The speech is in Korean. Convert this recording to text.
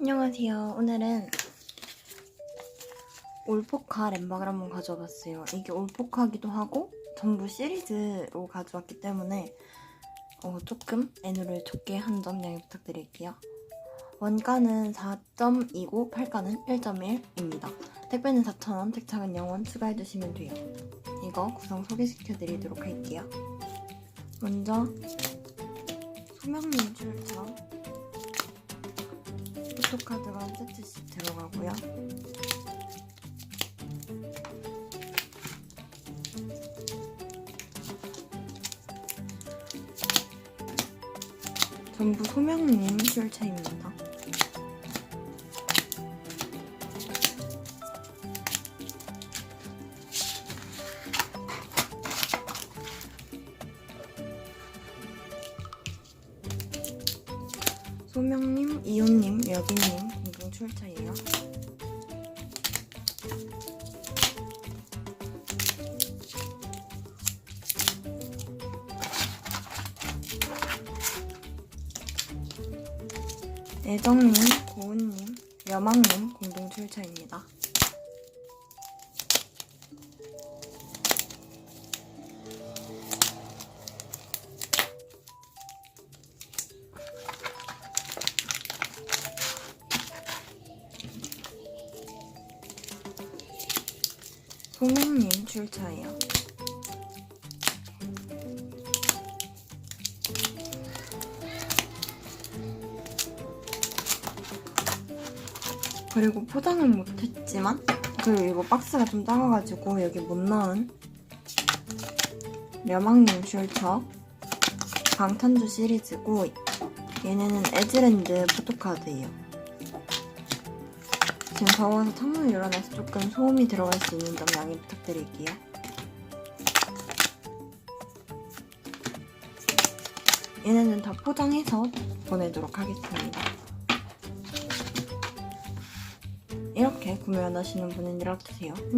안녕하세요. 오늘은 올포카 램박을 한번 가져와 봤어요. 이게 올포카기도 하고 전부 시리즈로 가져왔기 때문에 어, 조금 애누를 적게 한 점 양해 부탁드릴게요. 원가는 4.29, 팔가는 1.1입니다. 택배는 4,000원, 택착은 0원 추가해주시면 돼요. 이거 구성 소개시켜드리도록 할게요. 먼저 소명민 출처 포토카드가 세트씩 들어가고요. 전부 소명님 출처입니다. 소명님, 이호님, 여기님 공동 출처예요. 애정님, 고은님, 여망님 공동 출처입니다. 소명님 출처예요. 그리고 포장은 못했지만 그리고 이거 박스가 좀 작아가지고 여기 못 넣은 려망님 출처 방탄주 시리즈고 얘네는 에즈랜드 포토카드예요. 지금 더워서 창문을 열어놔서 조금 소음이 들어갈 수 있는 점 양해 부탁드릴게요. 얘네는 다 포장해서 보내도록 하겠습니다. 이렇게 구매 원하시는 분은 주세요. 안녕.